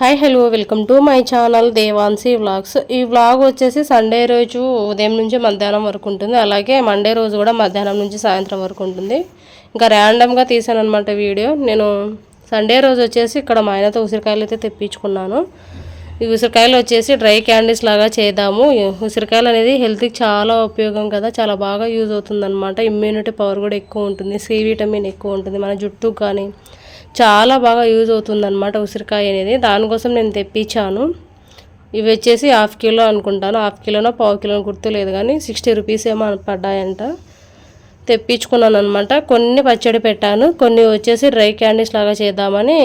Hi hello welcome to my channel Devanshi vlogs. ఈ vlog వచ్చేసి Sunday రోజు ఉదయం నుంచి మధ్యాహ్నం వరకు ఉంటుంది. అలాగే మండే రోజు కూడా మధ్యాహ్నం నుంచి సాయంత్రం వరకు ఉంటుంది. ఇంకా ర్యాండమ్గా తీసాను అనమాట వీడియో. నేను సండే రోజు వచ్చేసి ఇక్కడ మా ఆయనతో ఉసిరికాయలు అయితే తెప్పించుకున్నాను. ఈ ఉసిరికాయలు వచ్చేసి డ్రై క్యాండీస్ లాగా చేద్దాము. ఉసిరికాయలు అనేది హెల్త్కి చాలా ఉపయోగం కదా. చాలా బాగా యూజ్ అవుతుంది అనమాట ఇమ్యూనిటీ పవర్ కూడా ఎక్కువ ఉంటుంది. సి విటమిన్ ఎక్కువ ఉంటుంది. మన జుట్టుకు కానీ చాలా బాగా యూజ్ అవుతుందన్నమాట ఉసిరికాయ అనేది. దానికోసం నేను తెప్పించాను. ఇవి వచ్చేసి హాఫ్ కిలో అనుకుంటాను. హాఫ్ కిలోనో పావు కిలోనో గుర్తు లేదు కానీ సిక్స్టీ రూపీస్ ఏమో పడ్డాయంట. తెప్పించుకున్నాను అనమాట కొన్ని పచ్చడి పెట్టాను. కొన్ని వచ్చేసి డ్రై క్యాండీస్ లాగా చేద్దామని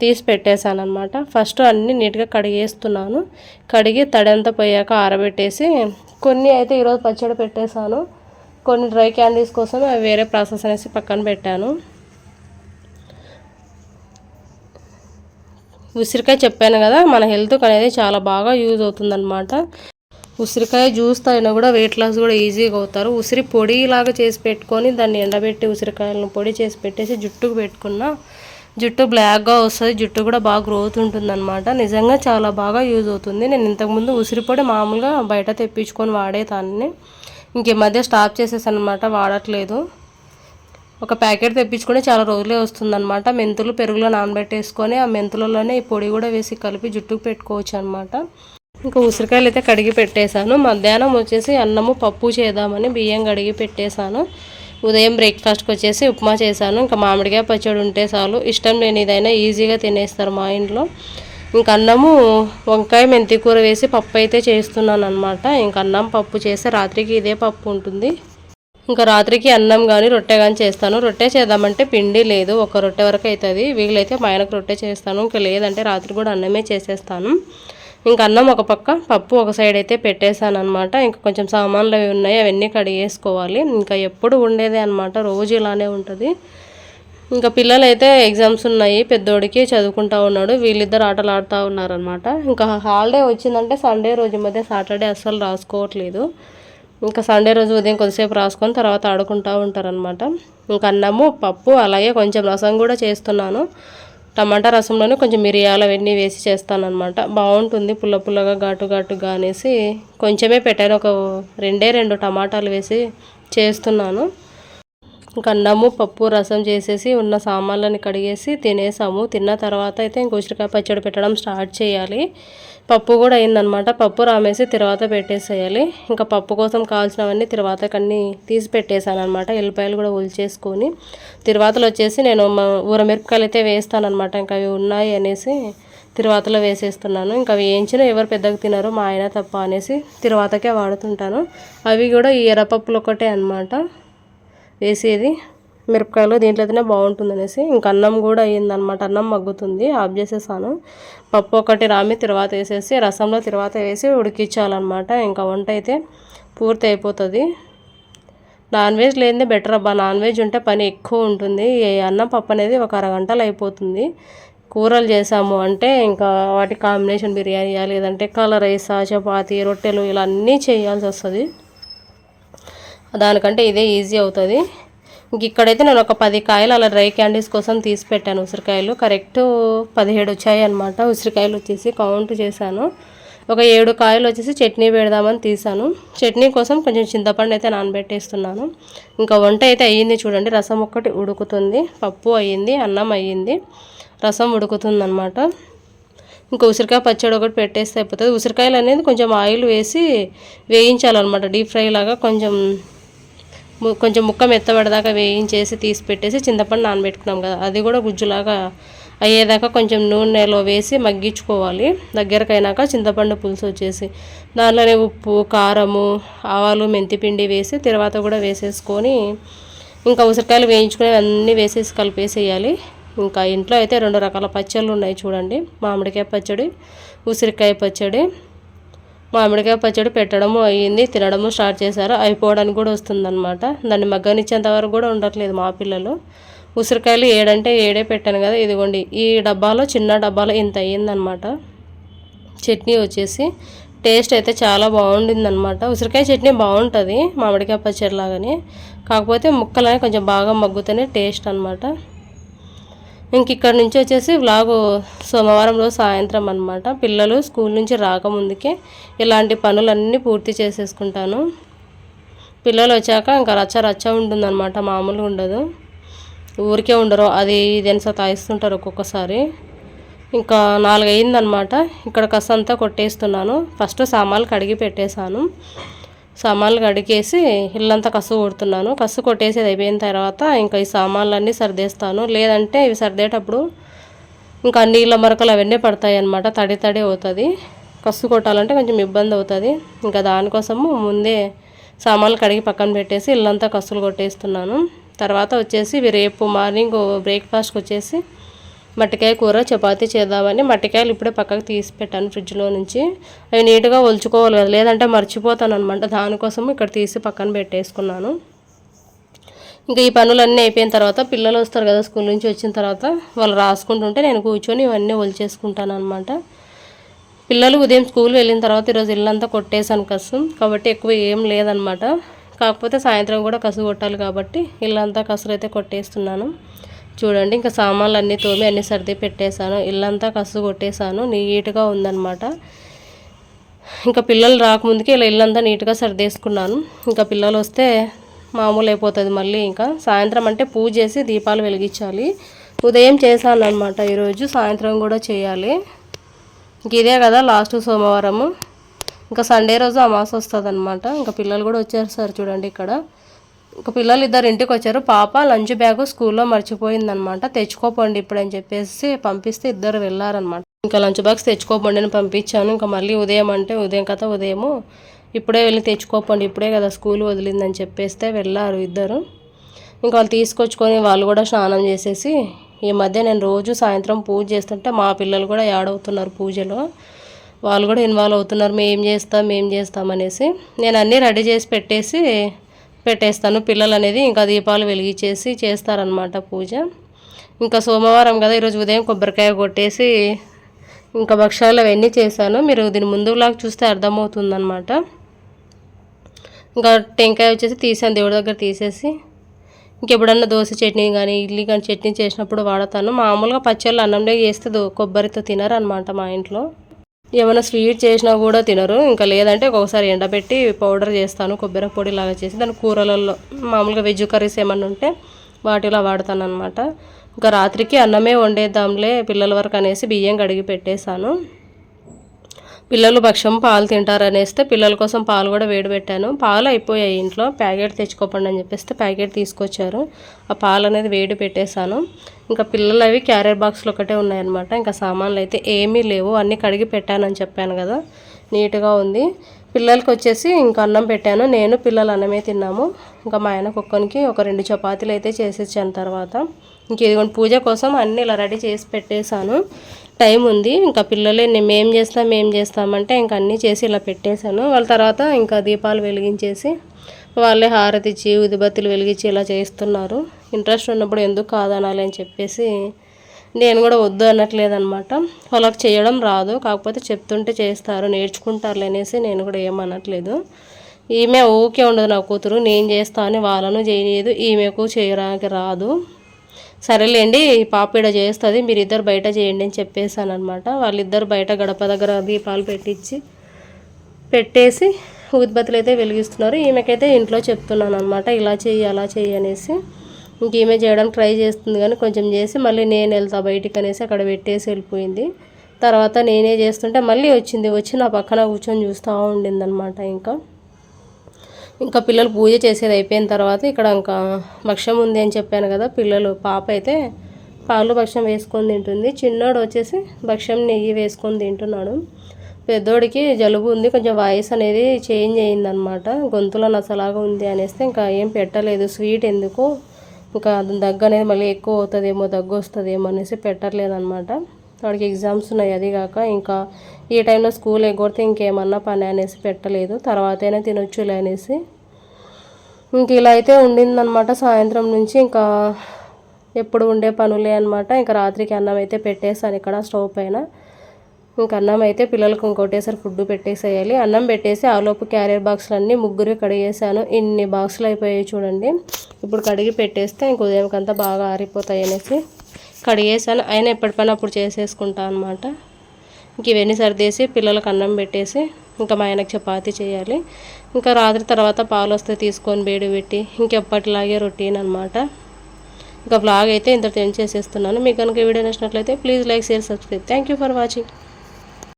తీసి పెట్టేశాను అనమాట ఫస్ట్ అన్నీ నీట్గా కడిగేస్తున్నాను. కడిగి తడంతా పోయాక ఆరబెట్టేసి కొన్ని అయితే ఈరోజు పచ్చడి పెట్టేశాను. కొన్ని డ్రై క్యాండీస్ కోసం వేరే ప్రాసెస్ అనేసి పక్కన పెట్టాను. ఉసిరికాయ చెప్పాను కదా మన హెల్త్కి అనేది చాలా బాగా యూజ్ అవుతుందన్నమాట. ఉసిరికాయ జ్యూస్ తాగినా కూడా వెయిట్ లాస్ కూడా ఈజీగా అవుతారు. ఉసిరి పొడి లాగా చేసి పెట్టుకొని దాన్ని ఎండబెట్టి ఉసిరికాయలను పొడి చేసి పెట్టేసి జుట్టుకు పెట్టుకున్న జుట్టు బ్లాక్గా వస్తుంది జుట్టు కూడా బాగా గ్రోత్ ఉంటుందన్నమాట. నిజంగా చాలా బాగా యూజ్ అవుతుంది. నేను ఇంతకుముందు ఉసిరి పొడి మామూలుగా బయట తెప్పించుకొని వాడేదాన్ని. ఇంక ఈ మధ్య స్టాప్ చేసేసాను అనమాట వాడట్లేదు. ఒక ప్యాకెట్ తెప్పించుకొని చాలా రోజులే వస్తుందన్నమాట. మెంతులు పెరుగులో నానబెట్టేసుకొని ఆ మెంతులలోనే ఈ పొడి కూడా వేసి కలిపి జుట్టుకు పెట్టుకోవచ్చు అనమాట ఇంకా ఉసిరికాయలు అయితే కడిగి పెట్టేశాను. మధ్యాహ్నం వచ్చేసి అన్నము పప్పు చేద్దామని బియ్యం కడిగి పెట్టేశాను. ఉదయం బ్రేక్ఫాస్ట్కి వచ్చేసి ఉప్మా చేశాను. ఇంకా మామిడికాయ పచ్చడి ఉంటే చాలు. ఇష్టం లేని ఏదైనా ఈజీగా తినేస్తారు మా ఇంట్లో. ఇంక అన్నము వంకాయ మెంతి కూర వేసి పప్పు అయితే చేస్తున్నాను అనమాట ఇంక అన్నం పప్పు చేస్తే రాత్రికి ఇదే పప్పు ఉంటుంది. ఇంకా రాత్రికి అన్నం కానీ రొట్టె కానీ చేస్తాను. రొట్టె చేద్దామంటే పిండి లేదు. ఒక రొట్టె వరకు అవుతుంది వీలైతే మా ఆయనకు రొట్టె చేస్తాను. ఇంకా లేదంటే రాత్రి కూడా అన్నమే చేసేస్తాను. ఇంకా అన్నం ఒక పక్క పప్పు ఒక సైడ్ అయితే పెట్టేశాను అనమాట ఇంకా కొంచెం సామాన్లు అవి ఉన్నాయి. అవన్నీ కడిగేసుకోవాలి. ఇంకా ఎప్పుడు ఉండేదే అనమాట రోజు ఇలానే ఉంటుంది. ఇంకా పిల్లలైతే ఎగ్జామ్స్ ఉన్నాయి. పెద్దోడికి చదువుకుంటా ఉన్నాడు. వీళ్ళిద్దరు ఆటలు ఆడుతూ ఉన్నారనమాట ఇంకా హాలిడే వచ్చిందంటే సండే రోజు మధ్య సాటర్డే అస్సలు రాసుకోవట్లేదు. ఇంకా సండే రోజు ఉదయం కొద్దిసేపు రాసుకొని తర్వాత ఆడుకుంటూ ఉంటారనమాట ఇంకా అన్నము పప్పు అలాగే కొంచెం రసం కూడా చేస్తున్నాను. టమాటా రసంలోనే కొంచెం మిరియాలు అవన్నీ వేసి చేస్తాను అనమాట బాగుంటుంది పుల్ల పుల్లగా ఘాటు ఘాటుగా అనేసి కొంచెమే పెట్టాను. ఒక రెండే రెండు టమాటాలు వేసి చేస్తున్నాను. ఇంకా అన్నము పప్పు రసం చేసేసి ఉన్న సామాన్లని కడిగేసి తినేసాము. తిన్న తర్వాత అయితే ఇంక ఉసిరికాయ పచ్చడి పెట్టడం స్టార్ట్ చేయాలి. పప్పు కూడా అయిందనమాట పప్పు రామేసి తర్వాత పెట్టేసేయాలి. ఇంకా పప్పు కోసం కావాల్సినవన్నీ తర్వాతకన్నీ తీసి పెట్టేశానమాట ఎల్లిపాయలు కూడా ఉల్చేసుకొని తిరువాతలు వచ్చేసి నేను ఊరమిరపకాయలు అయితే వేస్తానమాట ఇంకా అవి ఉన్నాయి అనేసి తిరువాతలో వేసేస్తున్నాను. ఇంకా అవి వేయించినా ఎవరు పెద్దగా తినరు మా ఆయన తప్ప అనేసి తిరువాతకే వాడుతుంటాను. అవి కూడా ఈ ఎర్రపప్పులు ఒకటే అనమాట వేసేది. మిరపకాయలు దీంట్లో అయితేనే బాగుంటుంది అనేసి ఇంక అన్నం కూడా అయ్యిందనమాట అన్నం మగ్గుతుంది. ఆఫ్ చేసేసాను. పప్పు ఒకటి రామి తర్వాత వేసేసి రసంలో తర్వాత వేసి ఉడికించాలన్నమాట. ఇంకా వంట అయితే పూర్తి అయిపోతుంది. నాన్ వెజ్ లేనిదే బెటర్ అబ్బా. నాన్ వెజ్ ఉంటే పని ఎక్కువ ఉంటుంది. అన్నం పప్పు అనేది ఒక అరగంటలు అయిపోతుంది. కూరలు చేసాము అంటే ఇంకా వాటి కాంబినేషన్ బిర్యానీ లేదంటే కలర్ రైసా చపాతీ రొట్టెలు ఇలా అన్నీ చేయాల్సి వస్తుంది. దానికంటే ఇదే ఈజీ అవుతుంది. ఇంక ఇక్కడైతే నేను ఒక పది కాయలు అలా డ్రై క్యాండీస్ కోసం తీసి పెట్టాను ఉసిరికాయలు. కరెక్ట్ పదిహేడు వచ్చాయి అనమాట ఉసిరికాయలు వచ్చేసి కౌంట్ చేశాను. ఒక ఏడు కాయలు వచ్చేసి చట్నీ పెడదామని తీసాను చట్నీ కోసం కొంచెం చింతపండు అయితే నానబెట్టేస్తున్నాను. ఇంకా వంట అయితే అయ్యింది చూడండి. రసం ఒక్కటి ఉడుకుతుంది. పప్పు అయ్యింది అన్నం అయ్యింది. రసం ఉడుకుతుంది అనమాట ఇంకా ఉసిరికాయ పచ్చడి ఒకటి పెట్టేస్తే అయిపోతుంది. ఉసిరికాయలు అనేది కొంచెం ఆయిల్ వేసి వేయించాలన్నమాట. డీప్ ఫ్రై లాగా కొంచెం కొంచెం ముక్క మెత్తబడదాకా వేయించేసి తీసి పెట్టేసి చింతపండు నానబెట్టుకున్నాం కదా. అది కూడా గుజ్జులాగా అయ్యేదాకా కొంచెం నూనెలో వేసి మగ్గించుకోవాలి. దగ్గరకైనాక చింతపండు పులుసు వచ్చేసి దానిలోనే ఉప్పు కారము ఆవాలు మెంతిపిండి వేసి తర్వాత కూడా వేసేసుకొని ఇంకా ఉసిరికాయలు వేయించుకుని అన్నీ వేసేసి కలిపేసేయాలి. ఇంకా ఇంట్లో అయితే రెండు రకాల పచ్చళ్ళు ఉన్నాయి చూడండి. మామిడికాయ పచ్చడి ఉసిరికాయ పచ్చడి మామిడికాయ పచ్చడి పెట్టడము అయ్యింది తినడము స్టార్ట్ చేశారు. అయిపోవడానికి కూడా వస్తుందన్నమాట. దాన్ని మగ్గనిచ్చేంత వరకు కూడా ఉండట్లేదు మా పిల్లలు. ఉసిరికాయలు ఏడంటే ఏడే పెట్టాను కదా ఇదిగోండి. ఈ డబ్బాలో చిన్న డబ్బాలో ఇంత అయ్యిందనమాట చట్నీ వచ్చేసి టేస్ట్ అయితే చాలా బాగుండిందనమాట ఉసిరికాయ చట్నీ బాగుంటుంది మామిడికాయ పచ్చడిలాగానే కాకపోతే ముక్కలని కొంచెం బాగా మగ్గుతూనే టేస్ట్ అనమాట ఇంక ఇక్కడ నుంచి వచ్చేసి వ్లాగ్ సోమవారం రోజు సాయంత్రం అనమాట పిల్లలు స్కూల్ నుంచి రాకముందుకే ఇలాంటి పనులన్నీ పూర్తి చేసేసుకుంటాను. పిల్లలు వచ్చాక ఇంకా రచ్చ రచ్చ ఉంటుందన్నమాట మామూలుగా ఉండదు. ఊరికే ఉండరు అది ఇదని సతాయిస్తుంటారు ఒక్కొక్కసారి. ఇంకా నాలుగయిందనమాట ఇక్కడ కసంతా కొట్టేస్తున్నాను. ఫస్ట్ సామాన్లు కడిగి పెట్టేశాను. సామాన్లు కడిగేసి ఇల్లంతా కసు కొడుతున్నాను. కసు కొట్టేసేది అయిపోయిన తర్వాత ఇంకా ఈ సామాన్లన్నీ సర్దేస్తాను. లేదంటే ఇవి సర్దేటప్పుడు ఇంకా నీళ్ళ మరకలు అవన్నీ పడతాయి అన్నమాట. తడి తడి అవుతుంది. కసు కొట్టాలంటే కొంచెం ఇబ్బంది అవుతుంది. ఇంకా దానికోసము ముందే సామాన్లు కడిగి పక్కన పెట్టేసి ఇల్లంతా కసులు కొట్టేస్తున్నాను. తర్వాత వచ్చేసి ఇవి రేపు మార్నింగ్ బ్రేక్ఫాస్ట్కి వచ్చేసి మట్టికాయ కూర చపాతీ చేద్దామని మట్టికాయలు ఇప్పుడే పక్కకు తీసి పెట్టాను ఫ్రిడ్జ్లో నుంచి. అవి నీట్గా ఒలుచుకోవాలి కదా లేదంటే మర్చిపోతాను అనమాట దానికోసం ఇక్కడ తీసి పక్కన పెట్టేసుకున్నాను. ఇంకా ఈ పనులన్నీ అయిపోయిన తర్వాత పిల్లలు వస్తారు కదా స్కూల్ నుంచి వచ్చిన తర్వాత వాళ్ళు రాసుకుంటుంటే నేను కూర్చొని ఇవన్నీ ఒలిచేసుకుంటాను అనమాట పిల్లలు ఉదయం స్కూల్ వెళ్ళిన తర్వాత ఈరోజు ఇల్లంతా కొట్టేశాను కసు కాబట్టి ఎక్కువ ఏం లేదనమాట కాకపోతే సాయంత్రం కూడా కసు కొట్టాలి కాబట్టి ఇల్లంతా కసులు అయితే కొట్టేస్తున్నాను. చూడండి ఇంకా సామాన్లు అన్నీ తోమి అన్నీ సర్ది పెట్టేశాను. ఇల్లంతా కసు కొట్టేశాను. నీట్గా ఉందన్నమాట. ఇంకా పిల్లలు రాకముందుకి ఇలా ఇల్లంతా నీట్గా సర్దేసుకున్నాను. ఇంకా పిల్లలు వస్తే మామూలు అయిపోతుంది మళ్ళీ ఇంకా. సాయంత్రం అంటే పూజ చేసి దీపాలు వెలిగించాలి. ఉదయం చేశాను అనమాట ఈరోజు సాయంత్రం కూడా చేయాలి. ఇంక ఇదే కదా లాస్ట్ సోమవారము. ఇంకా సండే రోజు అమాస వస్తుంది అనమాట ఇంకా పిల్లలు కూడా వచ్చేస్తారు చూడండి ఇక్కడ. ఇంకా పిల్లలు ఇద్దరు ఇంటికి వచ్చారు. పాప లంచ్ బ్యాగ్ స్కూల్లో మర్చిపోయిందనమాట. తెచ్చుకోపండి ఇప్పుడు అని చెప్పేసి పంపిస్తే ఇద్దరు వెళ్ళారనమాట. ఇంకా లంచ్ బాక్స్ తెచ్చుకోపండి అని పంపించాను. ఇంకా మళ్ళీ ఉదయం అంటే ఉదయం కదా ఉదయము. ఇప్పుడే వెళ్ళి తెచ్చుకోపండి. ఇప్పుడే కదా స్కూల్ వదిలిందని చెప్పేస్తే వెళ్ళారు ఇద్దరు. ఇంకా వాళ్ళు తీసుకొచ్చుకొని వాళ్ళు కూడా స్నానం చేసేసి ఈ మధ్య నేను రోజు సాయంత్రం పూజ చేస్తుంటే మా పిల్లలు కూడా యాడ్ అవుతున్నారు పూజలో. వాళ్ళు కూడా ఇన్వాల్వ్ అవుతున్నారు. మేము చేస్తాం మేము చేస్తాం అనేసి. నేను అన్నీ రెడీ చేసి పెట్టేసి పెట్టేస్తాను. పిల్లలు అనేది ఇంకా దీపాలు వెలిగించేసి చేస్తారనమాట పూజ. ఇంకా సోమవారం కదా ఈరోజు ఉదయం కొబ్బరికాయ కొట్టేసి ఇంకా భక్షాలు అవన్నీ చేశాను. మీరు దీని ముందులాగా చూస్తే అర్థమవుతుందనమాట ఇంకా టెంకాయ వచ్చేసి తీసాను దేవుడి దగ్గర తీసేసి. ఇంకెప్పుడన్నా దోశ చట్నీ కానీ ఇడ్లీ కానీ చట్నీ చేసినప్పుడు వాడతాను. మామూలుగా పచ్చళ్ళు అన్నంలో చేస్తే కొబ్బరితో తినరు అనమాట మా ఇంట్లో. ఏమైనా స్వీట్ చేసినా కూడా తినరు. ఇంకా లేదంటే ఒక్కొక్కసారి ఎండబెట్టి పౌడర్ చేస్తాను కొబ్బరి పొడి లాగా చేసి దాని కూరలలో మామూలుగా వెజ్ కర్రీస్ ఏమన్నా ఉంటే వాటిలో వాడతాను అనమాట ఇంకా రాత్రికి అన్నమే వండేద్దాంలే పిల్లల వరకు అనేసి బియ్యం కడిగి పెట్టేశాను. పిల్లలు భక్ష్యం పాలు తింటారు అనేస్తే పిల్లల కోసం పాలు కూడా వేడి పెట్టాను. పాలు అయిపోయాయి ఇంట్లో. ప్యాకెట్ తెచ్చుకోపండి అని చెప్పేస్తే ప్యాకెట్ తీసుకొచ్చారు. ఆ పాలు అనేది వేడి పెట్టేశాను. ఇంకా పిల్లలు అవి క్యారియర్ బాక్స్లు ఒకటే ఉన్నాయన్నమాట. ఇంకా సామాన్లు అయితే ఏమీ లేవు. అన్నీ కడిగి పెట్టానని చెప్పాను కదా. నీట్గా ఉంది. పిల్లలకి వచ్చేసి ఇంకా అన్నం పెట్టాను. నేను పిల్లలు అన్నమే తిన్నాము. ఇంకా మా ఆయన కుక్కనికి ఒక రెండు చపాతీలు అయితే చేసేసాను తర్వాత. ఇంక ఇదిగోండి పూజ కోసం అన్నీ ఇలా రెడీ చేసి పెట్టేశాను. టైం ఉంది. ఇంకా పిల్లలే మేము చేస్తాం ఏం చేస్తామంటే ఇంకా అన్నీ చేసి ఇలా పెట్టేశాను. వాళ్ళ తర్వాత ఇంకా దీపాలు వెలిగించేసి వాళ్ళే హారతి ఇచ్చి ఉదిబత్తులు వెలిగించి ఇలా చేస్తున్నారు. ఇంట్రెస్ట్ ఉన్నప్పుడు ఎందుకు కాదనాలి అని చెప్పేసి నేను కూడా వద్దు అనట్లేదనమాట వాళ్ళకి చేయడం రాదు. కాకపోతే చెప్తుంటే చేస్తారు. నేర్చుకుంటారు అనేసి నేను కూడా ఏమనట్లేదు ఈమె ఓకే ఉండదు నా కూతురు. నేను చేస్తా అని వాళ్ళను చేయలేదు. ఈమెకు చేయడానికి రాదు. సరేలేండి పాప ఇడ చేస్తుంది మీరు ఇద్దరు బయట చేయండి అని చెప్పేశాను అనమాట వాళ్ళిద్దరు బయట గడప దగ్గర దీపాలు పెట్టించి పెట్టేసి ఉద్బత్తులు అయితే వెలిగిస్తున్నారు. ఈమెకైతే ఇంట్లో చెప్తున్నాను అనమాట ఇలా చెయ్యి అలా చెయ్యి అనేసి. ఇంక ఈమె చేయడానికి ట్రై చేస్తుంది కానీ కొంచెం చేసి మళ్ళీ నేను వెళ్తా బయటికి అనేసి అక్కడ పెట్టేసి వెళ్ళిపోయింది. తర్వాత నేనే చేస్తుంటే మళ్ళీ వచ్చింది వచ్చి నా పక్కన కూర్చొని చూస్తూ ఉండింది అనమాట ఇంకా. ఇంకా పిల్లలు పూజ చేసేది అయిపోయిన తర్వాత ఇక్కడ ఇంకా భక్ష్యం ఉంది అని చెప్పాను కదా పిల్లలు పాప అయితే పాలు భక్ష్యం వేసుకొని తింటుంది. చిన్నోడు వచ్చేసి భక్ష్యం నెయ్యి వేసుకొని తింటున్నాడు. పెద్దోడికి జలుబు ఉంది కొంచెం వాయిస్ అనేది చేంజ్ అయ్యిందనమాట గొంతులో నసలాగా ఉంది అనేస్తే ఇంకా ఏం పెట్టలేదు. స్వీట్ ఎందుకు? ఇంకా దగ్గు అనేది మళ్ళీ ఎక్కువ అవుతుందేమో దగ్గు వస్తుందేమో అనేసి పెట్టట్లేదనమాట వాడికి ఎగ్జామ్స్ ఉన్నాయి అది కాక ఇంకా ఈ టైంలో స్కూల్ ఎగ్గొడితే ఇంకేమన్నా పని అనేసి పెట్టలేదు. తర్వాతైనా తినొచ్చులే అనేసి. ఇంక ఇలా అయితే ఉండిందనమాట సాయంత్రం నుంచి. ఇంకా ఎప్పుడు ఉండే పనులే అనమాట ఇంకా రాత్రికి అన్నం అయితే పెట్టేసాను ఇక్కడ స్టవ్ పైన. ఇంక అన్నం అయితే పిల్లలకు ఇంకోటేసారి ఫుడ్ పెట్టేసేయాలి. అన్నం పెట్టేసి ఆలోపు క్యారియర్ బాక్సులు అన్నీ ముగ్గురు కడిగేసాను ఇన్ని బాక్సులు అయిపోయాయి చూడండి. ఇప్పుడు కడిగి పెట్టేస్తే ఇంక ఉదయంకంతా బాగా ఆరిపోతాయి అనేసి. కడిగేసాను అయినా ఎప్పటి పని అప్పుడు చేసేసుకుంటా అనమాట ఇంక ఇవన్నీ సర్దేసి పిల్లలకు అన్నం పెట్టేసి ఇంకా మా ఆయనకు చపాతి చేయాలి. ఇంకా రాత్రి తర్వాత పాలు వస్తే తీసుకొని వేడి పెట్టి ఇంకెప్పటిలాగే రొటీన్ అనమాట ఇంకా బ్లాగ్ అయితే ఇంత చేసేస్తున్నాను. మీకు కనుక వీడియో నచ్చినట్లయితే please like share subscribe. Thank you for watching